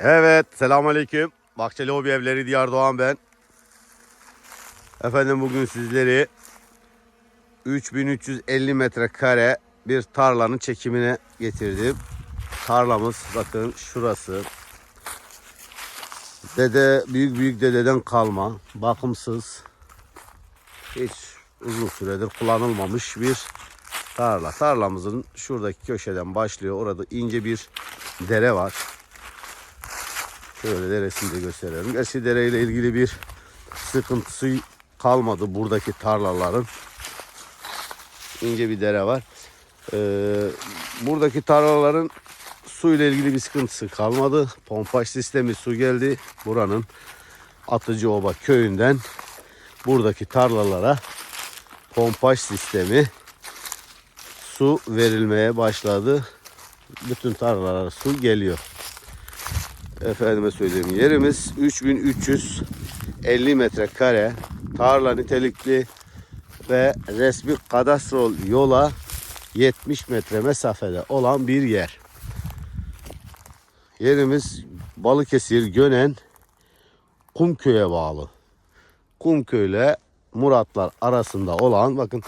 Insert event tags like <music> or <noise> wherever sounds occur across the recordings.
Evet, selamünaleyküm. Bahçeli Hobi Evleri Diyar Doğan ben. Efendim bugün sizleri 3350 metrekare bir tarlanın çekimine getirdim. Tarlamız bakın şurası. Dede, büyük büyük dededen kalma, bakımsız, hiç uzun süredir kullanılmamış bir tarla. Tarlamızın şuradaki köşeden başlıyor. Orada ince bir dere var. Şöyle deresini de gösterelim. Gerçi dereyle ilgili bir sıkıntısı kalmadı buradaki tarlaların. İnce bir dere var. Ee, buradaki tarlaların suyla ilgili bir sıkıntısı kalmadı. Pompaj sistemi su geldi. Buranın Atıcıoba köyünden buradaki tarlalara pompaj sistemi su verilmeye başladı. Bütün tarlalara su geliyor. Efendime söyleyeyim yerimiz 3350 metrekare tarla nitelikli ve resmi kadastrol yola 70 metre mesafede olan bir yer. Yerimiz Balıkesir Gönen Kumköy'e bağlı. Kumköy ile Muratlar arasında olan bakın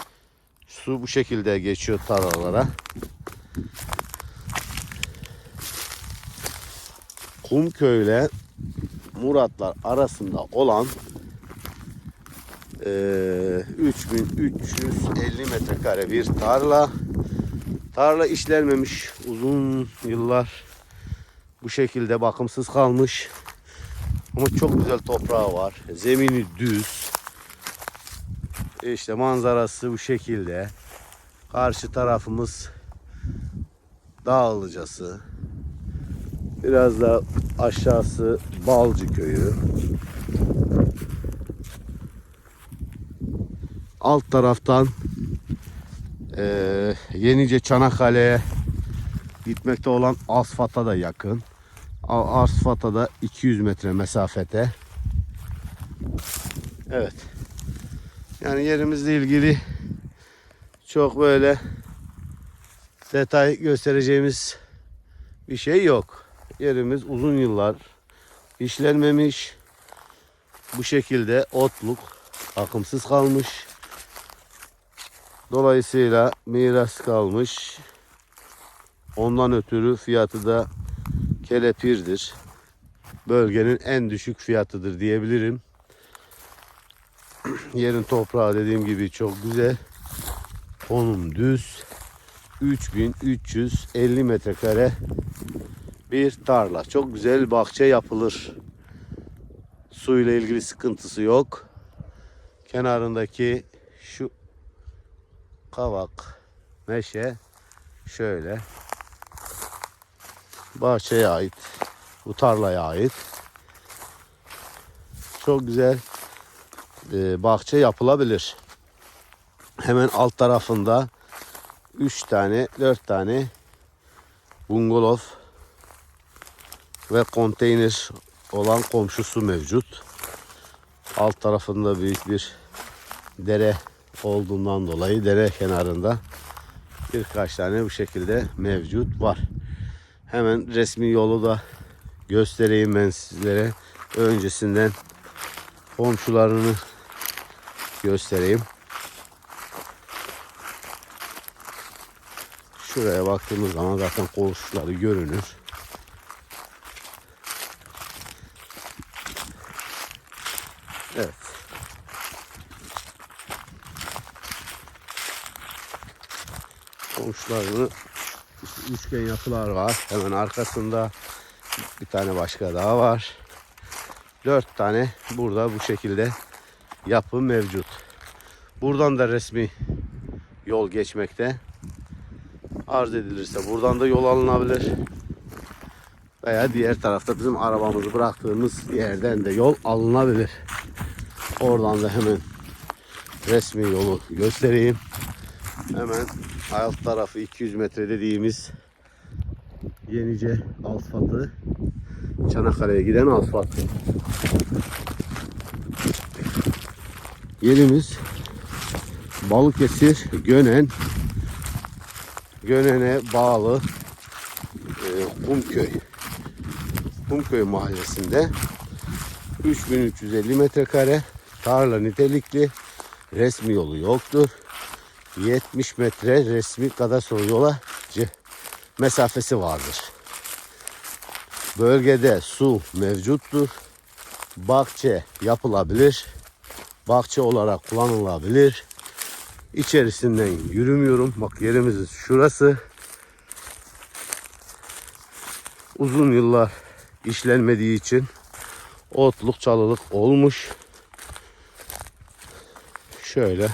su bu şekilde geçiyor tarlalara. Kumköy ile Muratlar arasında olan eee 3350 metrekare bir tarla. Tarla işlenmemiş uzun yıllar bu şekilde bakımsız kalmış. Ama çok güzel toprağı var. Zemini düz. İşte manzarası bu şekilde. Karşı tarafımız Dağlıcası. Biraz da aşağısı Balcı köyü. Alt taraftan eee Yenice Çanakkale'ye gitmekte olan Asfat'a da yakın. Asfat'a da 200 metre mesafede. Evet. Yani yerimizle ilgili çok böyle detay göstereceğimiz bir şey yok. Yerimiz uzun yıllar işlenmemiş. Bu şekilde otluk akımsız kalmış. Dolayısıyla miras kalmış. Ondan ötürü fiyatı da kelepirdir. Bölgenin en düşük fiyatıdır diyebilirim. <clears throat> Yerin toprağı dediğim gibi çok güzel. Konum düz. 3350 metrekare bir tarla. Çok güzel bahçe yapılır. Suyla ilgili sıkıntısı yok. Kenarındaki şu kavak, meşe şöyle bahçeye ait. Bu tarlaya ait. Çok güzel e, bahçe yapılabilir. Hemen alt tarafında 3 tane, 4 tane bungalov ve konteyner olan komşusu mevcut. Alt tarafında büyük bir dere olduğundan dolayı dere kenarında birkaç tane bu şekilde mevcut var. Hemen resmi yolu da göstereyim ben sizlere. Öncesinden komşularını göstereyim. Şuraya baktığımız zaman zaten komşuları görünür. Evet. İşte üçgen yapılar var. Hemen arkasında bir tane başka daha var. Dört tane burada bu şekilde yapı mevcut. Buradan da resmi yol geçmekte. Arz edilirse buradan da yol alınabilir. Veya diğer tarafta bizim arabamızı bıraktığımız yerden de yol alınabilir. Oradan da hemen resmi yolu göstereyim. Hemen alt tarafı 200 metre dediğimiz Yenice asfaltı Çanakkale'ye giden asfalt. Yerimiz Balıkesir Gönen Gönen'e bağlı e, Kumköy. Kumköy mahallesinde 3350 metrekare tarla nitelikli resmi yolu yoktur. 70 metre resmi kadastro yola mesafesi vardır. Bölgede su mevcuttur. Bahçe yapılabilir. Bahçe olarak kullanılabilir. İçerisinden yürümüyorum. Bak yerimiz şurası. Uzun yıllar işlenmediği için otluk çalılık olmuş. Şöyle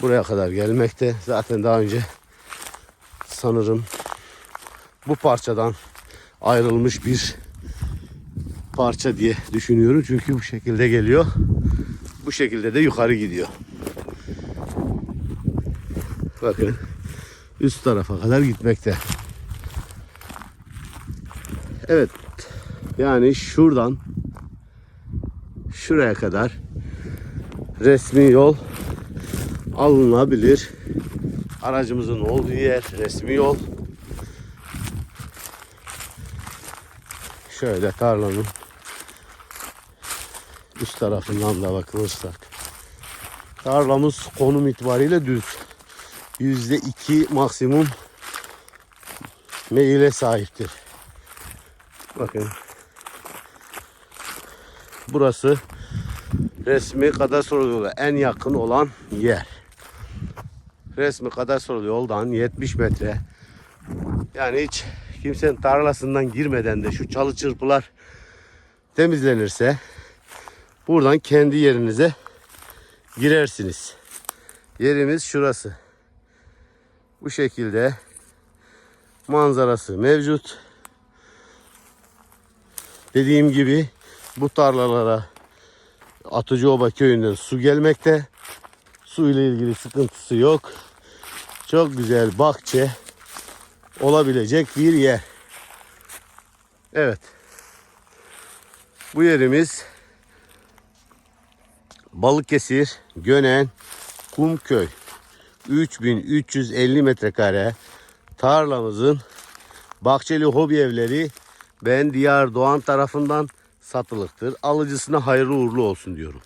buraya kadar gelmekte. Zaten daha önce sanırım bu parçadan ayrılmış bir parça diye düşünüyorum. Çünkü bu şekilde geliyor. Bu şekilde de yukarı gidiyor. Bakın üst tarafa kadar gitmekte. Evet. Yani şuradan şuraya kadar resmi yol alınabilir. Aracımızın olduğu yer resmi yol. Şöyle tarlanın üst tarafından da bakılırsak. Tarlamız konum itibariyle düz. Yüzde iki maksimum meyile sahiptir. Bakın. Burası resmi kadastro yola en yakın olan yer. Resmi kadastro yoldan 70 metre. Yani hiç kimsenin tarlasından girmeden de şu çalı çırpılar temizlenirse buradan kendi yerinize girersiniz. Yerimiz şurası. Bu şekilde manzarası mevcut. Dediğim gibi bu tarlalara Atıcıoba köyünden su gelmekte. Su ile ilgili sıkıntısı yok. Çok güzel bahçe olabilecek bir yer. Evet. Bu yerimiz Balıkesir, Gönen, Kumköy. 3350 metrekare tarlamızın Bahçeli Hobi Evleri ben Diyar Doğan tarafından satılıktır. Alıcısına hayırlı uğurlu olsun diyorum.